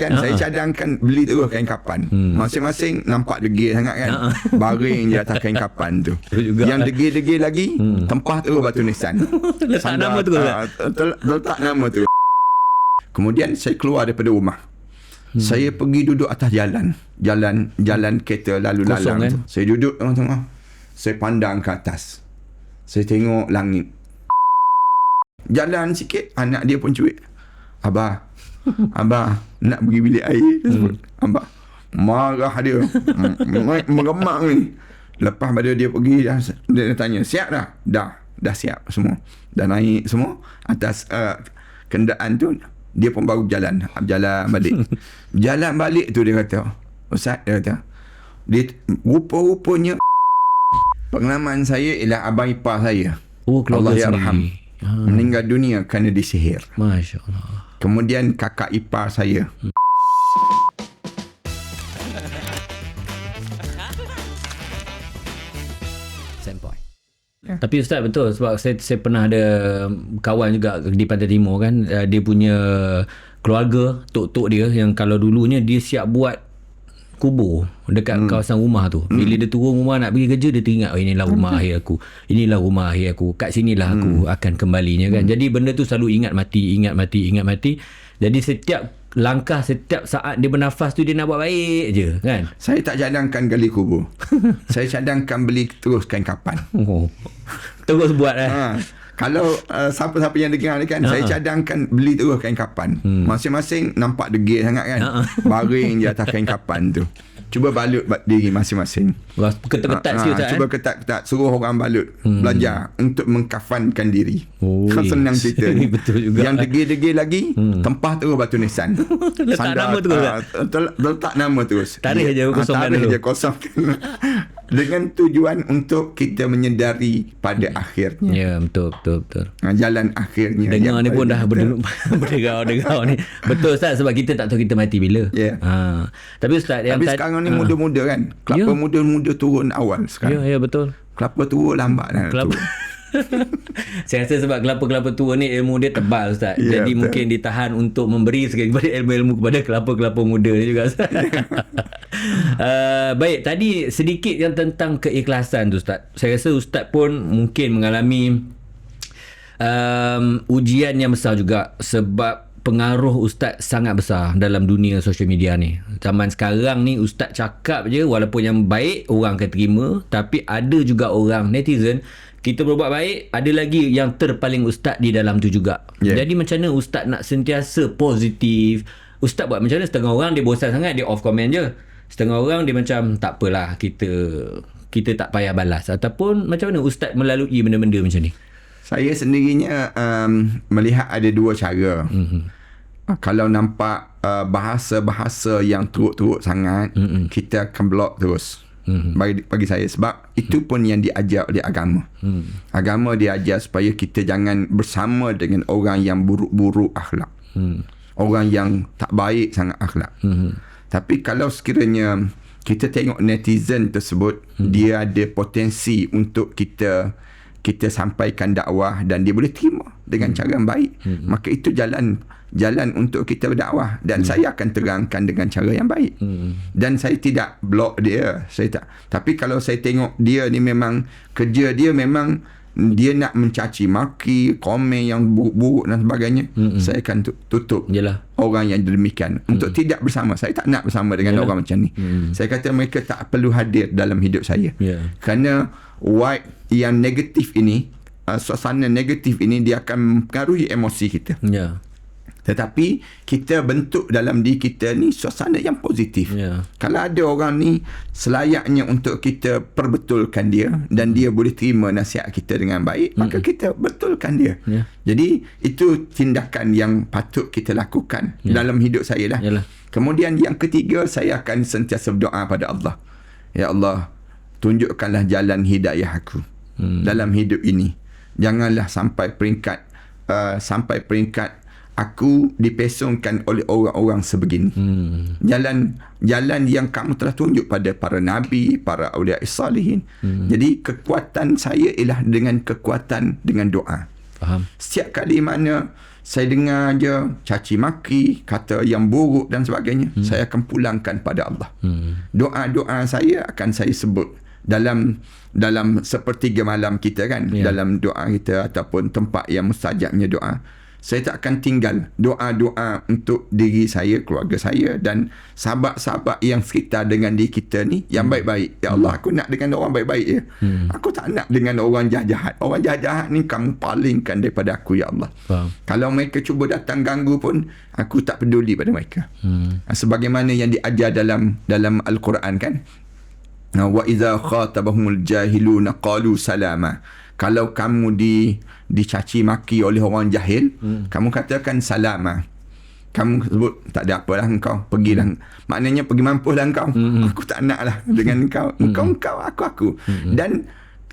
kan saya cadangkan beli terus kain kapan. Hmm. Masing-masing nampak degil sangat kan. Baring je atas kain kapan tu. Juga. Yang degil-degil lagi hmm. tempah terus batu nisan. Letak Sandar, nama tu, ah, tel- letak nama tu. Kemudian saya keluar daripada rumah. Hmm. Saya pergi duduk atas jalan. Jalan jalan kereta lalu Kosong, lalang kan? tu. Saya duduk tengah-tengah. Saya pandang ke atas. Saya tengok langit. Jalan sikit anak dia pun cuit. Abah. Abah nak pergi bilik air. Dia sebut. Abah. Marah dia. Meremak ni. Lepas pada dia pergi dah, dia tanya, siap dah? Dah. Dah siap semua. Dah naik semua atas uh, kenderaan tu. Dia pun baru berjalan. Jalan balik. Jalan balik tu dia kata. Ustaz dia kata. Dia rupa-rupanya pengalaman saya ialah abang ipar saya. Oh, keluarga Allah sendiri. Ha. Meninggal dunia kerana disihir. Masya Allah. Kemudian kakak ipar saya. Sempoi. Tapi Ustaz betul sebab saya saya pernah ada kawan juga di Pantai Timur kan uh, dia punya keluarga tok-tok dia yang kalau dulunya dia siap buat kubur dekat hmm. kawasan rumah tu. Bila dia turun rumah nak pergi kerja dia teringat oh inilah rumah akhir aku. Inilah rumah akhir aku. Kat sinilah aku akan kembalinya kan. Jadi benda tu selalu ingat mati, ingat mati, ingat mati. Jadi setiap langkah setiap saat dia bernafas tu dia nak buat baik je kan. Saya tak cadangkan gali kubur. saya cadangkan beli terus kain kapan. Oh. Terus buat eh. Ha. Kalau uh, siapa-siapa yang dengar ni kan, saya cadangkan beli terus kain kapan. Hmm. Masing-masing nampak degil sangat kan. Ha. Baring je atas kain kapan tu. Cuba balut ba- diri masing-masing. Ketat-ketat Ha, sikit ha, Ustaz cuba eh. ketat-ketat suruh orang balut hmm. belajar untuk mengkafankan diri. Oi. Kan senang cerita ni. Betul juga. Yang degil-degil lagi hmm. tempah terus batu nisan. Letak nama tu, ah, tel- letak nama terus. Tarik je, Ah, kosongkan tarik dulu. je kosongkan. Dengan tujuan untuk kita menyedari pada akhirnya. Ya, betul betul betul. Ah, Jalan akhirnya. Dengar ni pun dah betul. berdengau berdengau ni. Betul Ustaz sebab kita tak tahu kita mati bila. Ya. Ha. Tapi Ustaz yang Tapi sekarang ni ha. muda-muda kan. Kelapa Ya. muda-muda turun awal Ya, sekarang. ya betul. Kelapa tua lambat dah Kelapa. Saya rasa sebab kelapa-kelapa tua ni ilmu dia tebal Ustaz. Ya, Jadi betul. mungkin ditahan untuk memberi sekali ilmu-ilmu kepada kelapa-kelapa muda ni juga Ustaz. uh, baik, tadi sedikit yang tentang keikhlasan tu Ustaz. Saya rasa Ustaz pun mungkin mengalami um, ujian yang besar juga sebab pengaruh Ustaz sangat besar dalam dunia social media ni. Zaman sekarang ni Ustaz cakap je walaupun yang baik orang akan terima tapi ada juga orang netizen kita berbuat baik ada lagi yang terpaling Ustaz di dalam tu juga. Yeah. Jadi macam mana Ustaz nak sentiasa positif? Ustaz buat macam mana setengah orang dia bosan sangat dia off comment je. Setengah orang dia macam tak apalah kita kita tak payah balas ataupun macam mana Ustaz melalui benda-benda macam ni? Saya sendirinya um, melihat ada dua cara. Mhm. Mm-hmm. Kalau nampak uh, bahasa-bahasa yang teruk-teruk sangat, Mhm. mm-hmm. kita akan block terus. Mm-hmm. Bagi, bagi saya sebab itu pun yang diajar oleh agama. Mm. Agama diajar supaya kita jangan bersama dengan orang yang buruk-buruk akhlak. Mm. Orang yang tak baik sangat akhlak. Mm-hmm. Tapi kalau sekiranya kita tengok netizen tersebut, mm. dia ada potensi untuk kita kita sampaikan dakwah dan dia boleh terima dengan cara yang baik hmm. maka itu jalan jalan untuk kita berdakwah dan hmm. saya akan terangkan dengan cara yang baik hmm. dan saya tidak block dia saya tak tapi kalau saya tengok dia ni memang kerja dia memang dia nak mencaci maki komen yang buruk-buruk dan sebagainya hmm. saya akan tu- tutup Yalah. orang yang demikian hmm. untuk tidak bersama saya tak nak bersama dengan Yalah. orang macam ni hmm. saya kata mereka tak perlu hadir dalam hidup saya Ya. kerana vibe yang negatif ini uh, suasana negatif ini dia akan mempengaruhi emosi kita Ya. Tetapi kita bentuk dalam diri kita ni suasana yang positif Ya. kalau ada orang ni selayaknya untuk kita perbetulkan dia dan dia boleh terima nasihat kita dengan baik maka kita betulkan dia Ya. jadi itu tindakan yang patut kita lakukan dalam hidup saya lah Yalah. kemudian yang ketiga saya akan sentiasa berdoa pada Allah ya Allah tunjukkanlah jalan hidayah aku hmm. dalam hidup ini janganlah sampai peringkat uh, sampai peringkat aku dipesongkan oleh orang-orang sebegini Hmm. jalan jalan yang kamu telah tunjuk pada para nabi para aulia salihin hmm. jadi kekuatan saya ialah dengan kekuatan dengan doa Faham? setiap kali mana saya dengar je caci maki, kata yang buruk dan sebagainya, hmm. saya akan pulangkan pada Allah. Hmm. Doa-doa saya akan saya sebut dalam dalam sepertiga malam kita kan, yeah. dalam doa kita ataupun tempat yang mustajabnya doa saya tak akan tinggal doa-doa untuk diri saya, keluarga saya dan sahabat-sahabat yang sekitar dengan diri kita ni yang hmm. baik-baik. Ya Allah, aku nak dengan orang baik-baik je. Hmm. Aku tak nak dengan orang jahat-jahat. Orang jahat-jahat ni kamu palingkan daripada aku, Ya Allah. Faham. Kalau mereka cuba datang ganggu pun, aku tak peduli pada mereka. Hmm. Sebagaimana yang diajar dalam dalam Al-Quran kan. Wa iza khatabahumul jahiluna qalu salama. Kalau kamu di dicaci maki oleh orang jahil hmm. kamu katakan salam ah. kamu sebut tak ada apalah engkau pergilah hmm. maknanya pergi mampuslah engkau hmm. aku tak nak lah dengan engkau hmm. engkau engkau aku aku hmm. dan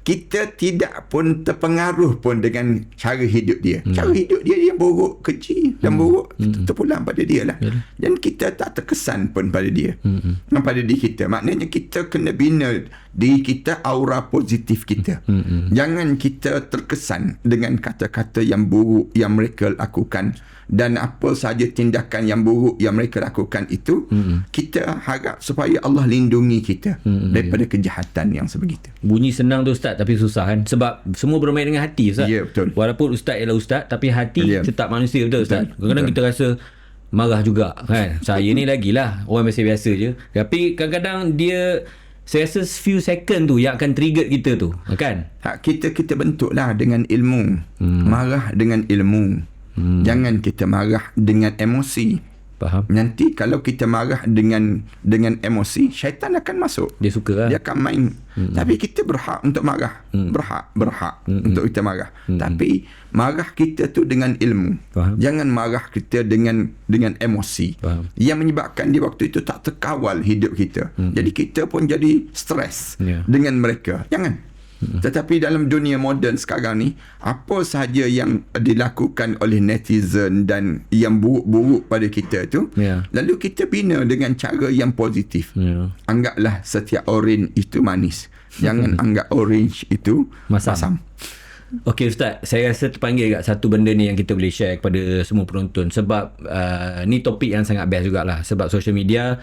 kita tidak pun terpengaruh pun dengan cara hidup dia. Hmm. Cara hidup dia yang buruk, kecil dan hmm. buruk hmm. terpulang pada dia lah. Yalah. Dan kita tak terkesan pun pada dia. Hmm. Pada diri kita. Maknanya kita kena bina diri kita aura positif kita. Hmm. Jangan kita terkesan dengan kata-kata yang buruk yang mereka lakukan dan apa saja tindakan yang buruk yang mereka lakukan itu hmm. kita harap supaya Allah lindungi kita hmm. daripada kejahatan yang sebegitu bunyi senang tu ustaz tapi susah kan? Sebab semua bermain dengan hati ustaz. Ya betul. Walaupun ustaz ialah ustaz tapi hati ya. tetap manusia betul ustaz? Kadang-kadang kita rasa marah juga kan? Saya ni lagi lah orang biasa-biasa je. Tapi kadang-kadang dia saya rasa few second tu yang akan trigger kita tu kan? Kita kita bentuklah dengan ilmu. Hmm. marah dengan ilmu. Hmm. Jangan kita marah dengan emosi. Faham. Nanti kalau kita marah dengan dengan emosi, syaitan akan masuk. Dia suka lah. Dia akan main. Hmm. Tapi kita berhak untuk marah. Hmm. Berhak, berhak hmm. untuk kita marah. Hmm. Tapi marah kita tu dengan ilmu. Faham. Jangan marah kita dengan dengan emosi. Faham. Yang menyebabkan di waktu itu tak terkawal hidup kita. Hmm. Jadi kita pun jadi stres yeah. dengan mereka. Jangan. Hmm. Tetapi dalam dunia moden sekarang ni, apa sahaja yang dilakukan oleh netizen dan yang buruk-buruk pada kita tu, yeah. lalu kita bina dengan cara yang positif. Yeah. Anggaplah setiap orange itu manis. Jangan anggap orange itu masam. masam. Okey Ustaz, saya rasa terpanggil kat satu benda ni yang kita boleh share kepada semua penonton sebab uh, ni topik yang sangat best jugalah sebab social media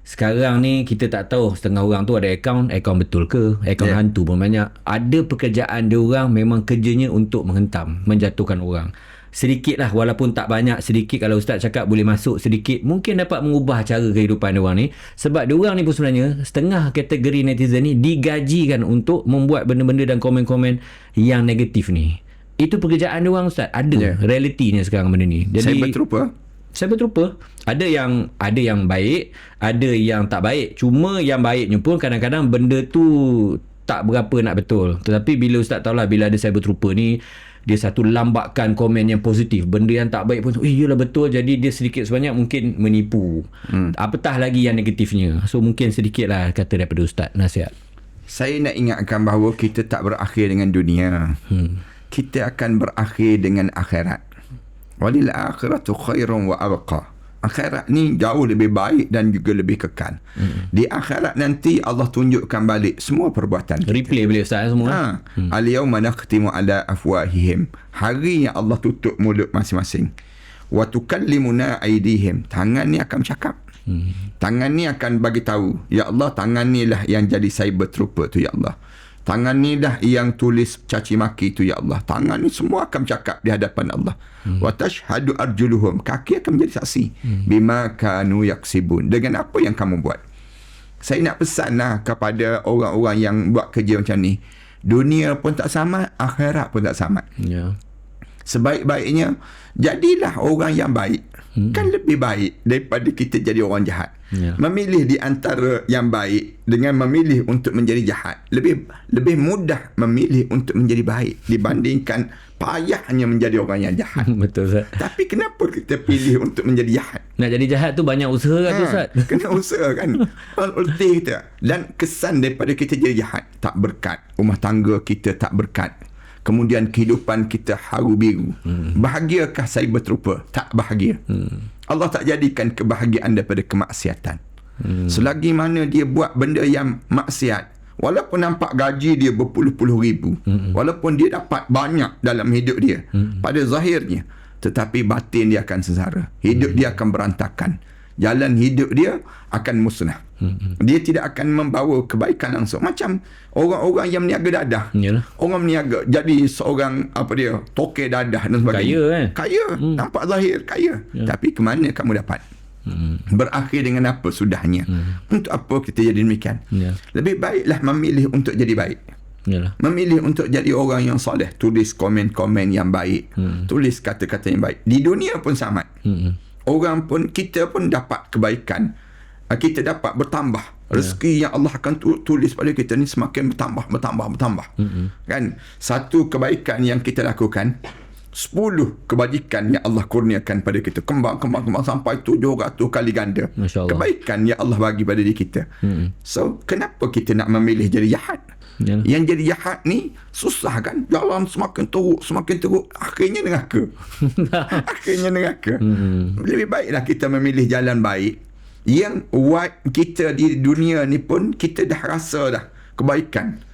sekarang ni kita tak tahu setengah orang tu ada akaun, akaun betul ke, akaun yeah. hantu pun banyak. Ada pekerjaan dia orang memang kerjanya untuk menghentam, menjatuhkan orang. Sedikit lah walaupun tak banyak sedikit kalau ustaz cakap boleh masuk sedikit mungkin dapat mengubah cara kehidupan dia orang ni sebab dia orang ni pun sebenarnya setengah kategori netizen ni digajikan untuk membuat benda-benda dan komen-komen yang negatif ni. Itu pekerjaan dia orang ustaz ada yeah. realitinya sekarang benda ni. Jadi Saya berterupa saya berterupa. Ada yang ada yang baik ada yang tak baik. Cuma yang baiknya pun kadang-kadang benda tu tak berapa nak betul. Tetapi bila ustaz tahulah bila ada saya berterupa ni dia satu lambakan komen yang positif. Benda yang tak baik pun eh iyalah betul. Jadi dia sedikit sebanyak mungkin menipu. Hmm. apatah lagi yang negatifnya. So mungkin sedikit lah kata daripada ustaz. Nasihat. Saya nak ingatkan bahawa kita tak berakhir dengan dunia. Hmm. kita akan berakhir dengan akhirat walil akhiratu khairun wa abqa. Akhirat ni jauh lebih baik dan juga lebih kekal. Hmm. di akhirat nanti Allah tunjukkan balik semua perbuatan kita. Replay boleh ustaz semua? Ha. hmm. al nakhtimu ala afwahihim. Hari yang Allah tutup mulut masing-masing. Wa tukallimuna aydihim. Tangan ni akan cakap hmm. tangan ni akan bagi tahu ya Allah tangan ni lah yang jadi cyber trooper tu ya Allah Tangan ni dah yang tulis caci maki tu ya Allah. Tangan ni semua akan cakap di hadapan Allah. Hmm. Wa tashhadu arjuluhum. Kaki akan menjadi saksi. Hmm. Bima kanu yaksibun. Dengan apa yang kamu buat. Saya nak pesanlah kepada orang-orang yang buat kerja macam ni. Dunia pun tak sama, akhirat pun tak sama. Ya. Sebaik-baiknya jadilah orang yang baik. Hmm. Kan lebih baik daripada kita jadi orang jahat. Yeah. Memilih di antara yang baik dengan memilih untuk menjadi jahat. Lebih lebih mudah memilih untuk menjadi baik dibandingkan payahnya menjadi orang yang jahat. Betul Ustaz. Tapi kenapa kita pilih untuk menjadi jahat? Nak jadi jahat tu banyak usaha kan ha, Ustaz? Kena usaha kan. Kita. Dan kesan daripada kita jadi jahat. Tak berkat. Rumah tangga kita tak berkat. Kemudian kehidupan kita haru biru. Hmm. Bahagiakah saya berterupa? Tak bahagia. Hmm. Allah tak jadikan kebahagiaan daripada kemaksiatan. Hmm. Selagi mana dia buat benda yang maksiat, walaupun nampak gaji dia berpuluh-puluh ribu, hmm. walaupun dia dapat banyak dalam hidup dia, hmm. pada zahirnya, tetapi batin dia akan sengsara hidup dia akan berantakan jalan hidup dia akan musnah hmm. dia tidak akan membawa kebaikan langsung macam orang-orang yang meniaga dadah Yalah. orang meniaga jadi seorang apa dia tokek dadah dan sebagainya Kaya, kan? kaya hmm. nampak zahir kaya ya. tapi ke mana kamu dapat Hmm. Berakhir dengan apa sudahnya hmm. Untuk apa kita jadi demikian Ya. Lebih baiklah memilih untuk jadi baik Yalah. Memilih untuk jadi orang yang soleh Tulis komen-komen yang baik hmm. Tulis kata-kata yang baik Di dunia pun sama Hmm. Orang pun Kita pun dapat kebaikan. Ah, Kita dapat bertambah. Rezeki yang Allah akan tu- tulis pada kita ni Semakin bertambah Bertambah Bertambah. Hmm. Kan? Satu kebaikan yang kita lakukan Sepuluh kebajikan yang Allah kurniakan pada kita. Kembang, kembang, kembang. Sampai tujuh ratus kali ganda. Allah. Kebaikan yang Allah bagi pada diri kita. Hmm. So kenapa kita nak memilih jadi jahat? Yalah. Yang jadi jahat ni Susah kan? Jalan semakin teruk Semakin teruk Akhirnya neraka. Akhirnya neraka. Hmm. Lebih baiklah kita memilih jalan baik. Yang kita di dunia ni pun Kita dah rasa dah Kebaikan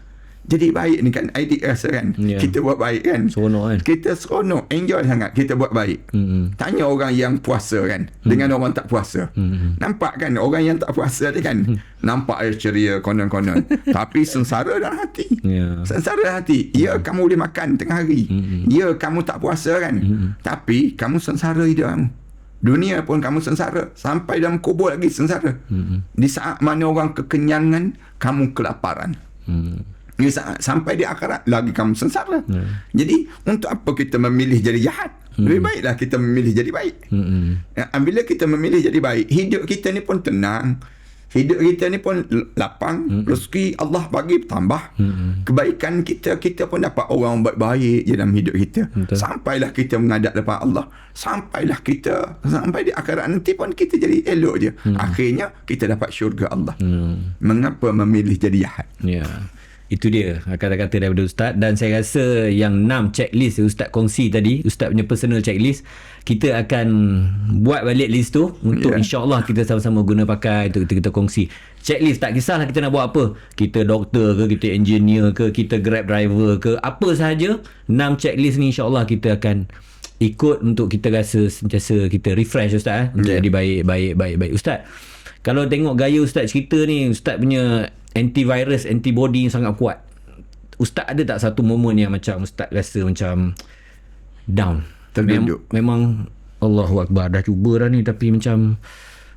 Jadi baik ni kan Adik rasa kan. Ya. Kita buat baik kan? Seronok kan? Kita seronok Enjoy sangat Kita buat baik. Hmm. Tanya orang yang puasa kan Dengan orang tak puasa. Hmm. Nampak kan Orang yang tak puasa ni kan Nampak dia ceria konon-konon. Tapi sengsara dalam hati. Ya. Sengsara hati. Ya kamu boleh makan tengah hari. Ya kamu tak puasa kan? Tapi kamu sengsara hidup kamu. Dunia pun kamu sengsara. Sampai dalam kubur lagi sengsara. Di saat mana orang kekenyangan Kamu kelaparan. Hmm. Sampai di akhirat lagi kamu sengsara. Jadi untuk apa kita memilih jadi jahat? Lebih baiklah kita memilih jadi baik. Hmm. Ya, bila kita memilih jadi baik, hidup kita ni pun tenang. Hidup kita ni pun lapang, rezeki Allah bagi tambah. Kebaikan kita kita pun dapat orang baik-baik dalam hidup kita. Betul. Sampailah kita menghadap depan Allah. Sampailah kita sampai di akhirat nanti pun kita jadi elok je. Akhirnya kita dapat syurga Allah. Hmm. Mengapa memilih jadi jahat? Ya. Itu dia kata-kata daripada Ustaz dan saya rasa yang 6 checklist Ustaz kongsi tadi, Ustaz punya personal checklist, kita akan buat balik list tu untuk yeah. insya-Allah kita sama-sama guna pakai untuk kita, kita kongsi. Checklist tak kisahlah kita nak buat apa. Kita doktor ke, kita engineer ke, kita grab driver ke, apa sahaja, 6 checklist ni insya-Allah kita akan ikut untuk kita rasa sentiasa kita refresh Ustaz eh, untuk Ya. jadi baik baik baik baik Ustaz. Kalau tengok gaya Ustaz cerita ni, Ustaz punya antivirus, antibody yang sangat kuat. Ustaz ada tak satu momen yang macam Ustaz rasa macam down? Terduduk. Mem- memang Allahu Akbar dah cuba dah ni tapi macam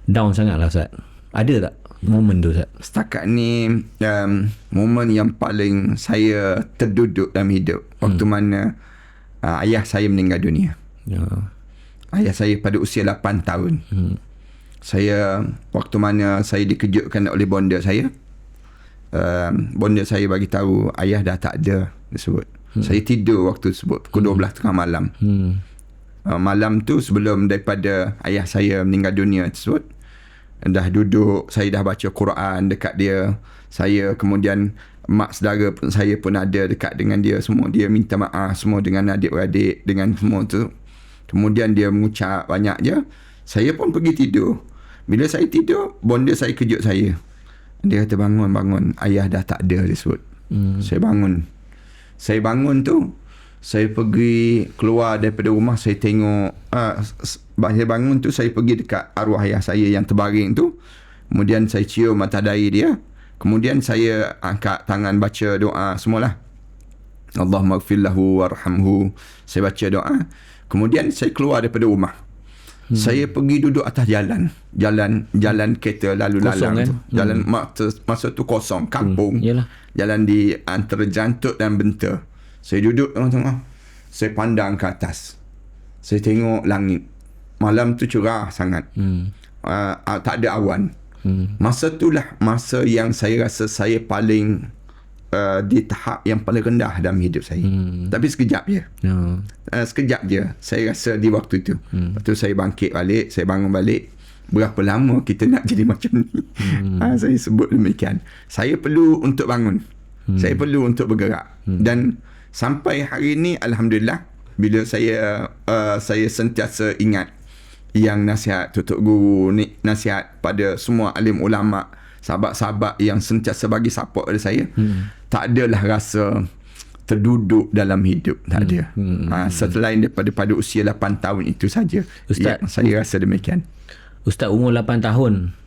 down sangat lah Ustaz. Ada tak momen tu Ustaz? Setakat ni um, momen yang paling saya terduduk dalam hidup waktu mana uh, ayah saya meninggal dunia. Ya. Ayah saya pada usia 8 tahun. Hmm. Saya waktu mana saya dikejutkan oleh bonda saya. Um, bonda saya bagi tahu ayah dah tak ada disebut. Hmm. Saya tidur waktu tersebut pukul 12 tengah malam. Hmm. uh, malam tu sebelum daripada ayah saya meninggal dunia tersebut dah duduk saya dah baca Quran dekat dia saya kemudian mak saudara pun saya pun ada dekat dengan dia semua dia minta maaf semua dengan adik-beradik dengan semua tu kemudian dia mengucap banyak je saya pun pergi tidur bila saya tidur bonda saya kejut saya dia kata bangun bangun. Ayah dah tak ada dia sebut. Hmm. saya bangun. Saya bangun tu saya pergi keluar daripada rumah saya tengok uh, saya bangun tu saya pergi dekat arwah ayah saya yang terbaring tu. Kemudian saya cium mata dahi dia. Kemudian saya angkat tangan baca doa semualah. Allah maghfirlahu warhamhu. Saya baca doa. Kemudian saya keluar daripada rumah hmm. saya pergi duduk atas jalan. Jalan jalan kereta lalu Kosong, lalang kan? tu. Jalan masa, masa tu kosong kampung. Hmm, yalah. jalan di antara jantuk dan benta saya duduk tengah-tengah saya pandang ke atas. Saya tengok langit. Malam tu cerah sangat. Hmm. uh, uh, tak ada awan. Hmm. masa itulah masa yang saya rasa saya paling uh, di tahap yang paling rendah dalam hidup saya Hmm. tapi sekejap je Ya. uh, sekejap je saya rasa di waktu itu hmm. lepas tu saya bangkit balik saya bangun balik berapa lama kita nak jadi macam ni hmm. uh, saya sebut demikian saya perlu untuk bangun hmm. saya perlu untuk bergerak hmm. dan sampai hari ini Alhamdulillah bila saya uh, saya sentiasa ingat yang nasihat tutup guru ni nasihat pada semua alim ulama sahabat-sahabat yang sentiasa bagi support pada saya hmm. tak adalah rasa terduduk dalam hidup tak ada. Hmm. ha, selain daripada pada usia 8 tahun itu saja Ustaz. ya, saya rasa demikian. Ustaz umur 8 tahun.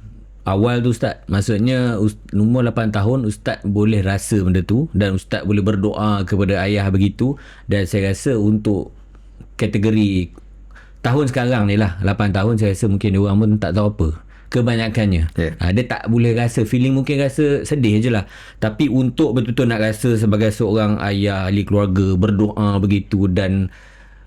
Awal tu Ustaz. Maksudnya Umur 8 tahun Ustaz boleh rasa benda tu Dan Ustaz boleh berdoa Kepada ayah begitu. Dan saya rasa untuk Kategori Tahun sekarang ni lah 8 tahun saya rasa mungkin dia orang pun tak tahu apa Kebanyakannya Ya. ha, Dia tak boleh rasa Feeling mungkin rasa sedih je lah Tapi untuk betul-betul nak rasa Sebagai seorang ayah Ahli keluarga Berdoa begitu Dan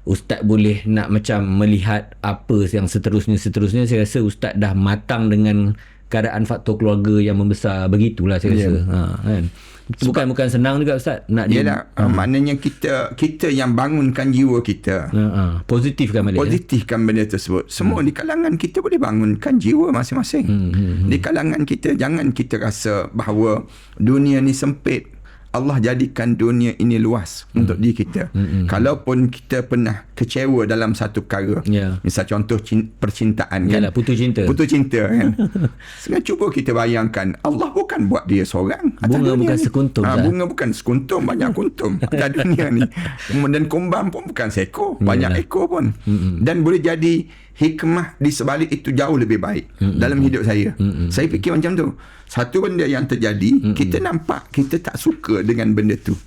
Ustaz boleh nak macam melihat apa yang seterusnya-seterusnya saya rasa Ustaz dah matang dengan keadaan faktor keluarga yang membesar begitulah saya rasa. Ha kan. Bukan bukan senang juga Ustaz nak di, Yalah, uh, maknanya kita kita yang bangunkan jiwa kita ha, ha, positif kan balik. eh? positifkan benda tersebut. Semua di kalangan kita boleh bangunkan jiwa masing-masing. Hmm, hmm, Di kalangan kita jangan kita rasa bahawa dunia ni sempit. Allah jadikan dunia ini luas Hmm. untuk diri kita. Kalaupun kita pernah kecewa dalam satu perkara. Ya. Misal contoh cin- percintaan kan. Yalah putus cinta. Putus cinta kan. Sekarang cuba kita bayangkan Allah bukan buat dia seorang. Bunga bukan ni. sekuntum, Ha, Zah. bunga bukan sekuntum, banyak kuntum atas dunia ni. Dan kumbang pun bukan seekor, banyak ekor pun. Dan boleh jadi hikmah di sebalik itu jauh lebih baik dalam hidup saya. Saya fikir macam tu. Satu benda yang terjadi, kita nampak kita tak suka dengan benda tu.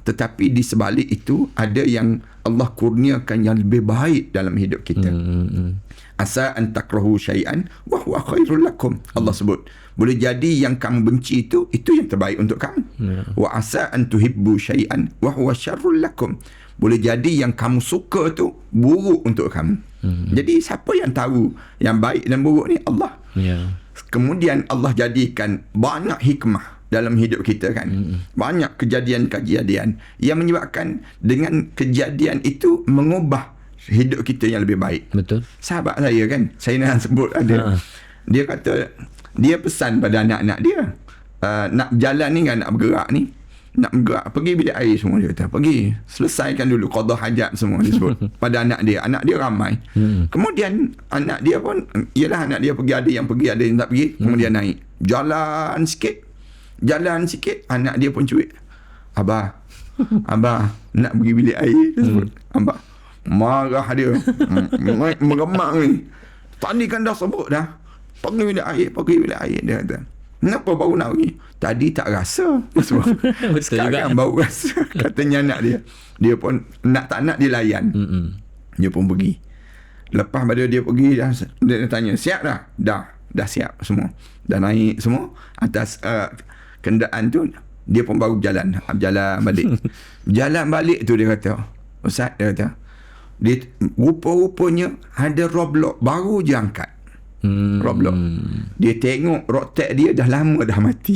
Tetapi di sebalik itu ada yang Allah kurniakan yang lebih baik dalam hidup kita. Hmm, Asa an takrahu syai'an wa huwa khairul lakum. Allah sebut. Boleh jadi yang kamu benci itu itu yang terbaik untuk kamu. Wa asa an tuhibbu syai'an wa huwa syarrul lakum. Boleh jadi yang kamu suka tu buruk untuk kamu. Jadi siapa yang tahu yang baik dan buruk ni Allah. Ya. Kemudian Allah jadikan banyak hikmah dalam hidup kita kan. Banyak kejadian-kejadian yang menyebabkan dengan kejadian itu mengubah hidup kita yang lebih baik Betul. sahabat saya kan saya nak sebut ada Ha. dia kata dia pesan pada anak-anak dia uh, nak berjalan ni kan nak bergerak ni nak bergerak pergi bilik air semua dia kata pergi selesaikan dulu qada hajat semua dia sebut pada anak dia. Anak dia ramai. Hmm. kemudian anak dia pun ialah anak dia pergi ada yang pergi ada yang tak pergi kemudian naik. Jalan sikit. Jalan sikit anak dia pun cuit. Abah abah nak pergi bilik air? dia sebut. Abah marah dia. Hmm, meremak ni. Tadi kan dah sebut dah. Pergi bilik air pergi bilik air dia kata kenapa baru nak pergi? Tadi tak rasa. Sekarang juga. baru rasa katanya anak dia. Dia pun nak tak nak dia layan. Mm-mm. dia pun pergi. Lepas pada dia pergi dia, dia tanya siap dah dah dah siap semua. Dah naik semua. Atas uh, kenderaan tu dia pun baru berjalan. Berjalan balik. Jalan balik tu dia kata. Ustaz dia kata. Dia rupa-rupanya ada roblok baru je angkat Hmm. roblok dia tengok rotek dia dah lama dah mati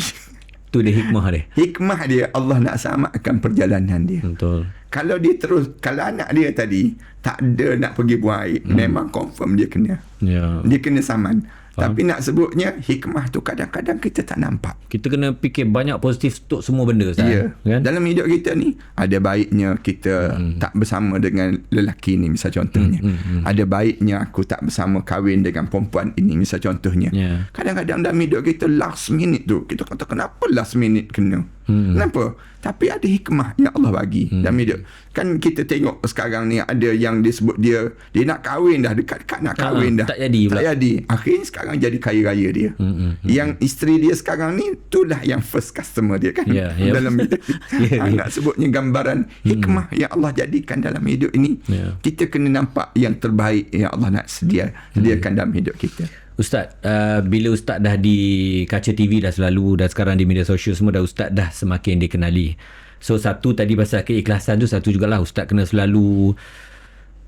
Tu dia hikmah dia. hikmah dia Allah nak samakan perjalanan dia Betul. kalau dia terus kalau anak dia tadi tak ada nak pergi buang air hmm. memang confirm dia kena Ya. dia kena saman tapi nak sebutnya hikmah tu kadang-kadang kita tak nampak Kita kena fikir banyak positif untuk semua benda Ustaz. Ya. Kan? Dalam hidup kita ni ada baiknya kita hmm. tak bersama dengan lelaki ni misal contohnya. Hmm, hmm, hmm. Ada baiknya aku tak bersama kahwin dengan perempuan ini misal contohnya. Ya. Kadang-kadang dalam hidup kita last minute tu kita kata kenapa last minute kena? Hmm. Kenapa? Tapi ada hikmah yang Allah bagi hmm. dalam hidup. Kan kita tengok sekarang ni ada yang disebut dia dia nak kahwin dah dekat-dekat nak Ah, kahwin dah. tak jadi pula. Tak jadi. Akhirnya sekarang jadi kaya raya dia. Hmm, hmm, Yang isteri dia sekarang ni itulah yang first customer dia kan Ya, ya. dalam hidup. Ya, Ha, ya. nak sebutnya gambaran hikmah yang Allah jadikan dalam hidup ini. Ya. Kita kena nampak yang terbaik yang Allah nak sedia sediakan dalam hidup kita. Ustaz, uh, bila Ustaz dah di kaca TV dah selalu dan sekarang di media sosial semua dah Ustaz dah semakin dikenali. So satu tadi pasal keikhlasan tu satu jugalah Ustaz kena selalu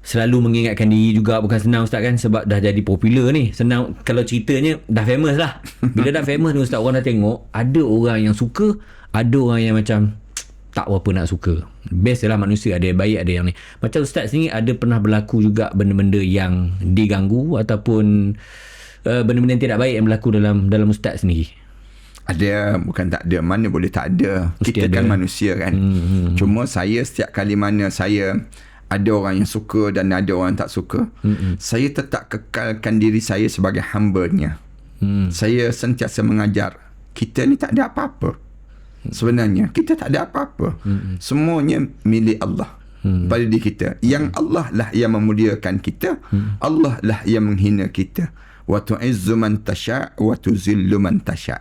selalu mengingatkan diri juga bukan senang Ustaz kan sebab dah jadi popular ni. Senang kalau ceritanya dah famous lah. Bila dah famous ni Ustaz orang dah tengok ada orang yang suka, ada orang yang macam tak berapa nak suka. Best lah manusia ada yang baik ada yang ni. Macam Ustaz ni ada pernah berlaku juga benda-benda yang diganggu ataupun uh, benda-benda yang tidak baik yang berlaku dalam dalam Ustaz sendiri. Ada bukan tak ada mana boleh tak ada. Mesti kita ada. kan manusia kan. Hmm, hmm, Cuma saya setiap kali mana saya ada orang yang suka dan ada orang tak suka, Hmm, saya tetap kekalkan diri saya sebagai hamba-Nya. Hmm. Saya sentiasa mengajar kita ni tak ada apa-apa. Sebenarnya kita tak ada apa-apa. Hmm. Semuanya milik Allah. Hmm. Pada diri kita. Yang Allah lah yang memuliakan kita. Hmm. Allah lah yang menghina kita. Wa tu'izzu man tasha' wa tuzillu man tasha'.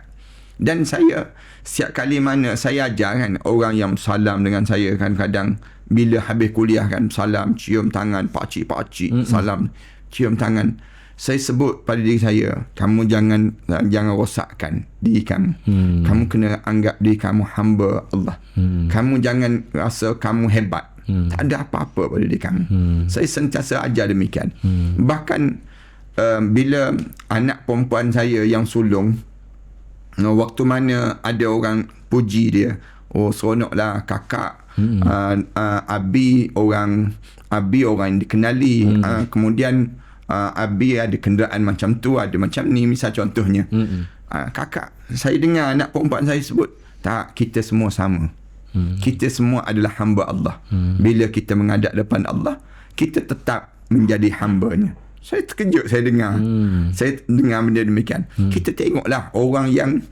Dan saya setiap kali mana saya ajar kan orang yang salam dengan saya kan kadang bila habis kuliah kan salam cium tangan pakcik-pakcik mm-hmm. salam cium tangan saya sebut pada diri saya kamu jangan jangan rosakkan diri kamu hmm. kamu kena anggap diri kamu hamba Allah hmm. kamu jangan rasa kamu hebat hmm. tak ada apa-apa pada diri kamu hmm. saya sentiasa ajar demikian hmm. bahkan uh, bila anak perempuan saya yang sulung waktu mana ada orang puji dia oh seronoklah kakak hmm. uh, uh, Abi orang Abi orang yang dikenali hmm. uh, kemudian uh, Abi ada kenderaan macam tu ada macam ni misal contohnya hmm. uh, kakak saya dengar anak perempuan saya sebut tak kita semua sama hmm. kita semua adalah hamba Allah hmm. bila kita menghadap depan Allah kita tetap menjadi hambanya saya terkejut saya dengar hmm. saya dengar benda demikian hmm. kita tengoklah orang yang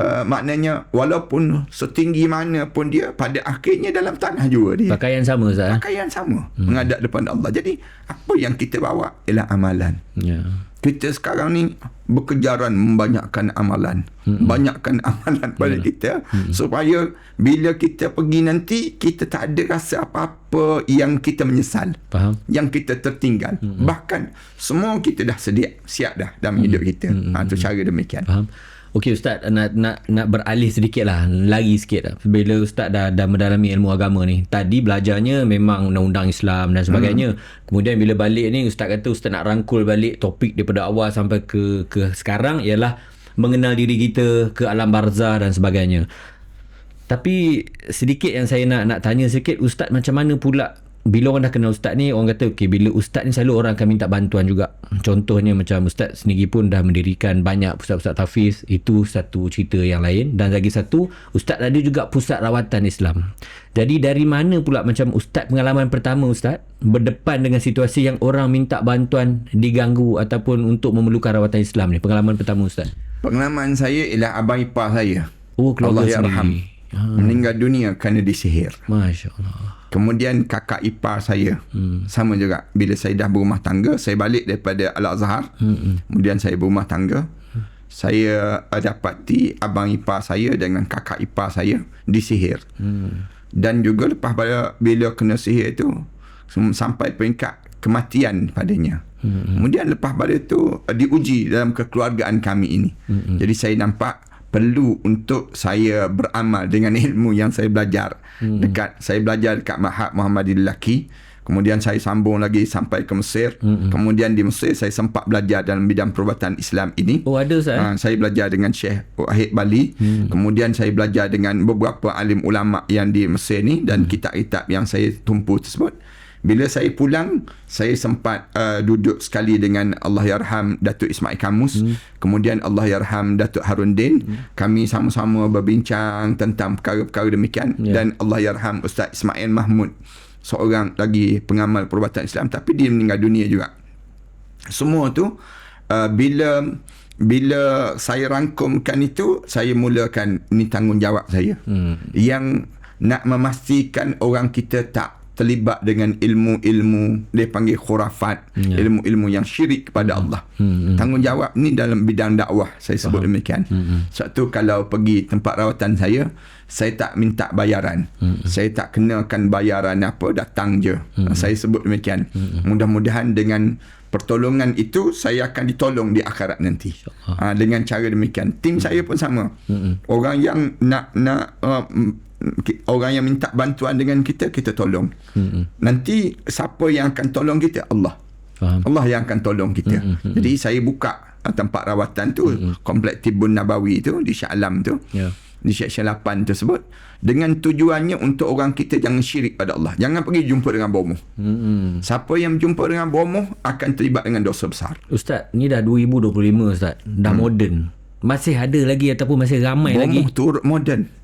Uh, maknanya walaupun setinggi mana pun dia pada akhirnya dalam tanah juga dia. Pakaian sama Ustaz. Eh? Pakaian sama hmm. menghadap depan Allah. Jadi apa yang kita bawa ialah amalan. Ya. Kita sekarang ni berkejaran membanyakkan amalan. Hmm. Banyakkan amalan pada ya. kita hmm. supaya bila kita pergi nanti kita tak ada rasa apa-apa yang kita menyesal. Faham. Yang kita tertinggal. Hmm. Bahkan semua kita dah sedia siap dah dalam hmm. hidup kita. Hmm. Ha, tu cara demikian. Faham. Okey Ustaz nak nak nak beralih sedikit lah lagi sikit lah. Bila Ustaz dah, dah mendalami ilmu agama ni tadi belajarnya memang undang-undang Islam dan sebagainya. Hmm. kemudian bila balik ni Ustaz kata Ustaz nak rangkul balik topik daripada awal sampai ke ke sekarang ialah mengenal diri kita ke alam barzah dan sebagainya. Tapi sedikit yang saya nak nak tanya sikit Ustaz macam mana pula bila orang dah kenal ustaz ni orang kata okey bila ustaz ni selalu orang akan minta bantuan juga. Contohnya macam ustaz sendiri pun dah mendirikan banyak pusat-pusat tafiz itu satu cerita yang lain. Dan lagi satu ustaz ada juga pusat rawatan Islam. Jadi dari mana pula macam ustaz pengalaman pertama ustaz berdepan dengan situasi yang orang minta bantuan diganggu ataupun untuk memerlukan rawatan Islam ni? Pengalaman pertama ustaz. Pengalaman saya ialah abang ipar saya. Oh keluarga Allah sendiri ha. meninggal dunia kerana disihir masya-Allah Kemudian kakak ipar saya hmm. sama juga. Bila saya dah berumah tangga, saya balik daripada Al-Azhar. Hmm. Kemudian saya berumah tangga. Hmm. Saya dapati abang ipar saya dengan kakak ipar saya disihir. Hmm. Dan juga lepas pada bila kena sihir itu sampai peringkat kematian padanya. Hmm. Kemudian lepas pada itu diuji dalam kekeluargaan kami ini. Hmm. Jadi saya nampak perlu untuk saya beramal dengan ilmu yang saya belajar hmm. dekat saya belajar dekat Mahad Muhammadin Laki kemudian saya sambung lagi sampai ke Mesir hmm. kemudian di Mesir saya sempat belajar dalam bidang perubatan Islam ini oh ada saya ha, saya belajar dengan Syekh Wahid Bali hmm. kemudian saya belajar dengan beberapa alim ulama yang di Mesir ni dan hmm. kitab-kitab yang saya tumpu tersebut bila saya pulang saya sempat uh, duduk sekali dengan Allah Yarham Datuk Ismail Kamus hmm. kemudian Allah Yarham Datuk Harun Din hmm. kami sama-sama berbincang tentang perkara-perkara demikian yeah. dan Allah Yarham Ustaz Ismail Mahmud seorang lagi pengamal perubatan Islam tapi dia meninggal dunia juga semua tu uh, bila bila saya rangkumkan itu saya mulakan ini tanggungjawab saya hmm. yang nak memastikan orang kita tak terlibat dengan ilmu-ilmu dia panggil khurafat ya. ilmu-ilmu yang syirik kepada hmm. Allah hmm. hmm. tanggungjawab ni dalam bidang dakwah saya sebut Faham. demikian hmm. hmm. sebab tu kalau pergi tempat rawatan saya saya tak minta bayaran hmm. saya tak kenakan bayaran apa datang je hmm. saya sebut demikian hmm. mudah-mudahan dengan pertolongan itu saya akan ditolong di akhirat nanti ha, dengan cara demikian tim hmm. saya pun sama hmm. orang yang nak nak uh, orang yang minta bantuan dengan kita kita tolong hmm. nanti siapa yang akan tolong kita Allah Faham. Allah yang akan tolong kita hmm. jadi saya buka uh, tempat rawatan tu hmm. komplek Tibun Nabawi tu di Shah Alam tu yeah. di Syekh 8 tersebut dengan tujuannya untuk orang kita jangan syirik pada Allah jangan pergi jumpa dengan bomoh hmm. siapa yang jumpa dengan bomoh akan terlibat dengan dosa besar Ustaz ni dah 2025 Ustaz dah hmm. moden masih ada lagi ataupun masih ramai bomoh lagi bomoh tu moden